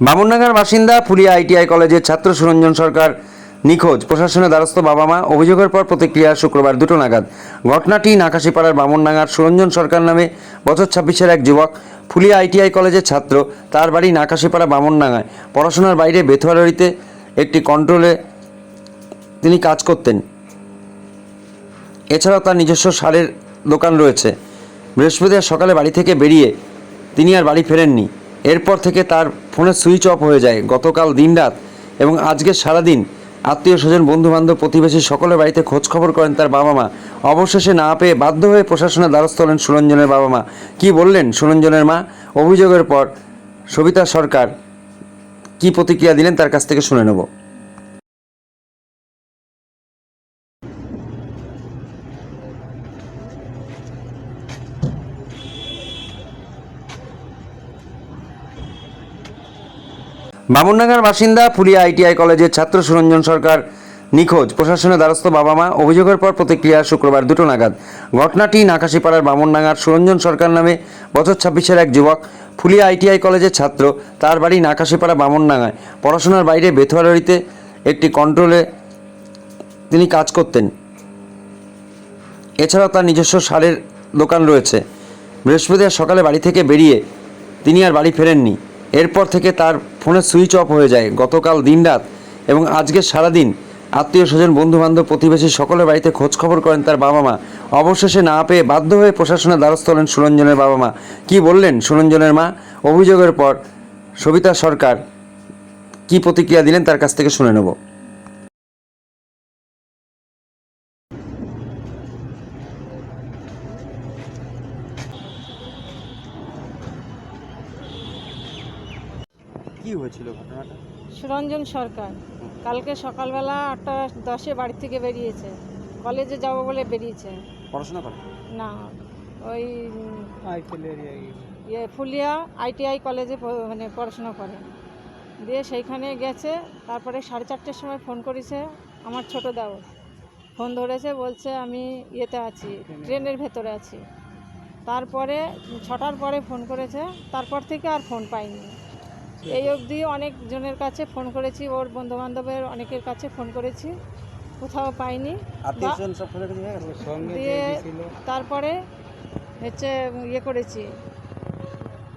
বামুনডাঙ্গার বাসিন্দা ফুলিয়া আইটিআই কলেজের ছাত্র সুরঞ্জন সরকার নিখোঁজ। প্রশাসনের দ্বারস্থ বাবা মা, অভিযোগের পর প্রতিক্রিয়া শুক্রবার দুটো নাগাদ। ঘটনাটি নাকাশিপাড়ার বামুনডাঙ্গার সুরঞ্জন সরকার নামে বছর ছাব্বিশের এক যুবক ফুলিয়া আইটিআই কলেজের ছাত্র, তার বাড়ি নাকাশিপাড়া বামুনডাঙ্গায়। পড়াশোনার বাইরে বেথুয়ারিতে একটি কন্ট্রোলে তিনি কাজ করতেন। এছাড়াও তার নিজস্ব সারের দোকান রয়েছে। বৃহস্পতিবার সকালে বাড়ি থেকে বেরিয়ে তিনি আর বাড়ি ফেরেননি। এরপর থেকে তার ফোনের সুইচ অফ হয়ে যায় গতকাল দিনরাত এবং আজকে সারাদিন আত্মীয় স্বজন, বন্ধুবান্ধব, প্রতিবেশী সকলের বাড়িতে খোঁজখবর করেন তার বাবা মা। অবশেষে না পেয়ে বাধ্য হয়ে প্রশাসনের দ্বারস্থ হলেন সুরঞ্জনের বাবা মা। কি বললেন সুরঞ্জনের মা? অভিযোগের পর সবিতা সরকার কি প্রতিক্রিয়া দিলেন তার কাছ থেকে শুনে নেব। বামুনডাঙ্গার বাসিন্দা ফুলিয়া আইটিআই কলেজের ছাত্র সুরঞ্জন সরকার নিখোঁজ। প্রশাসনের দ্বারস্থ বাবা মা, অভিযোগের পর প্রতিক্রিয়া শুক্রবার দুটো নাগাদ। ঘটনাটি নাকাশিপাড়ার বামুনডাঙ্গার সুরঞ্জন সরকার নামে বছর ছাব্বিশের এক যুবক ফুলিয়া আইটিআই কলেজের ছাত্র, তার বাড়ি নাকাশিপাড়া বামুনডাঙ্গায়। পড়াশোনার বাইরে বেথুয়ারিতে একটি কন্ট্রোলে তিনি কাজ করতেন। এছাড়াও তার নিজস্ব সারের দোকান রয়েছে। বৃহস্পতিবার সকালে বাড়ি থেকে বেরিয়ে তিনি আর বাড়ি ফেরেননি। এরপর থেকে তার ফোনে সুইচ অফ হয়ে যায়। গতকাল দিনরাত এবং আজকে সারাদিন আত্মীয় স্বজন, বন্ধুবান্ধব, প্রতিবেশী সকলের বাড়িতে খোঁজ খবর করেন তার বাবা মা অবশেষে না পেয়ে বাধ্য হয়ে প্রশাসনের দ্বারস্থ হলেন সুরঞ্জনের বাবা মা কি বললেন সুরঞ্জনের মা? অভিযোগের পর সবিতা সরকার কি প্রতিক্রিয়া দিলেন তার কাছ থেকে শুনে নেব। কি হয়েছিল ঘটনাটা? সুরঞ্জন সরকার। কালকে সকালবেলা আটটা দশে বাড়ি থেকে বেরিয়েছে। কলেজে যাব বলে বেরিয়েছে। পড়াশোনা করে? না ওই ইয়ে। ফুলিয়া আইটিআই কলেজে মানে পড়াশোনা করে। দিয়ে সেইখানে গেছে তারপরে সাড়ে চারটের সময় ফোন করেছে আমার ছোট দাও। ফোন ধরেছে বলছে আমি ইয়েতে আছি ট্রেনের ভেতরে আছি। তারপরে ছটার পরে ফোন করেছে তারপর থেকে আর ফোন পাইনি। এই অবধি অনেক জনের কাছে ফোন করেছি ওর বন্ধু বান্ধবের অনেকের কাছে ফোন করেছি কোথাও পাইনি। হয়ে? দিয়ে তারপরে হচ্ছে ইয়ে করেছি।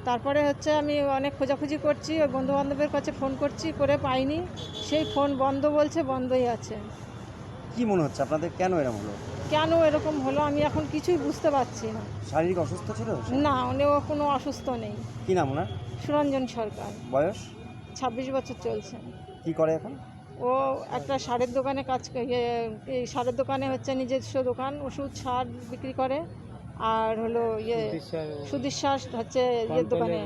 তারপরে হচ্ছে আমি অনেক খোঁজাখুঁজি করছি ওই বন্ধু বান্ধবের কাছে ফোন করছি করে পাইনি। সেই ফোন বন্ধ বলছে বন্ধই আছে। কি মনে হচ্ছে আপনাদের? কেন এরকম হলো? কেন এরকম হলো আমি এখন কিছুই বুঝতে পারছি না। শারীরিক অসুস্থ ছিল? না উনি ও কোনো অসুস্থ নেই। কি নাম ওনার? সুরঞ্জন সরকার। বয়স? ছাব্বিশ বছর চলছে। কি করে এখন? ও একটা সারের দোকানে কাজ ইয়ে, এই সারের দোকানে হচ্ছে নিজস্ব দোকান ওষুধ সার বিক্রি করে। আর হলো ইয়ে সুধীর সার হচ্ছে ইয়ের দোকানে।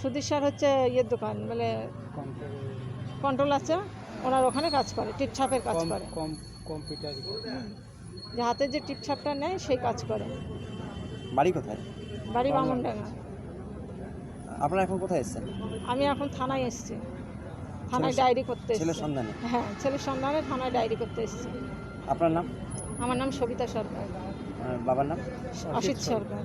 সুধীর সার হচ্ছে ইয়ের দোকান মানে কন্ট্রোল আছে ওনার ওখানে কাজ করে টিপছাপের কাজ করে। কম্পিউটার যে হাতে যে টিপছাপটা নেয় সেই কাজ করে। বাড়ি কোথায়? বাড়ি বামনডাঙ্গা। আপনারা এখন কোথায় এসেছেন? আমি এখন থানায় এসেছি। থানায় ডায়েরি করতে ছেলের সন্ধানে? হ্যাঁ ছেলের সন্ধানে থানায় ডায়েরি করতে এসেছি। আপনার নাম? আমার নাম সবিতা সরকার। বাবার নাম? অসিত সরকার।